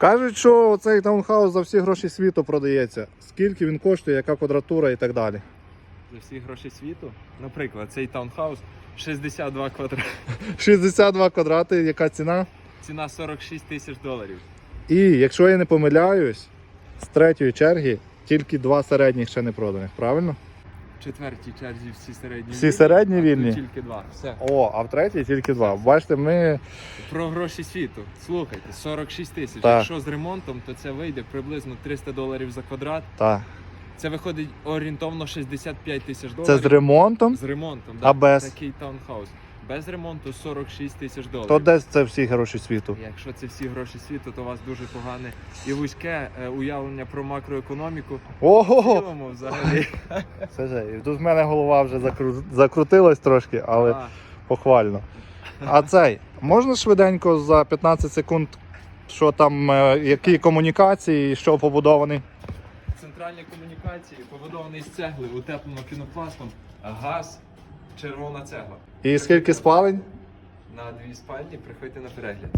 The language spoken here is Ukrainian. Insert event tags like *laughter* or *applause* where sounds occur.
Кажуть, що цей таунхаус за всі гроші світу продається. Скільки він коштує, яка квадратура і так далі. За всі гроші світу. Наприклад, цей таунхаус 62 квадрати. 62 квадрати, яка ціна? Ціна 46 тисяч доларів. І якщо я не помиляюсь, з третьої черги тільки два середніх ще не проданих, правильно? Четвертій черзі всі середні Всі середні а тут вільні? Тільки два. Все. О, а в третій тільки два. Бачите, ми. Про гроші світу. Слухайте, 46 тисяч. Так. Якщо з ремонтом, то це вийде приблизно 300 доларів за квадрат. Так. Це виходить орієнтовно 65 тисяч доларів. Це з ремонтом. З ремонтом, А без? такий таунхаус. Без ремонту 46 тисяч доларів. То десь це всі гроші світу. Якщо це всі гроші світу, то у вас дуже погане і вузьке е, уявлення про макроекономіку. В Ого! цілому взагалі. *laughs* Це же, і тут в мене голова вже закру... закрутилась трошки, але А, похвально. А цей, можна швиденько за 15 секунд, що там, е, які комунікації, що побудований? Центральні комунікації побудований з цегли, утеплено пінопластом, газ, червона цегла. І скільки спалень? На дві спальні приходьте на перегляд.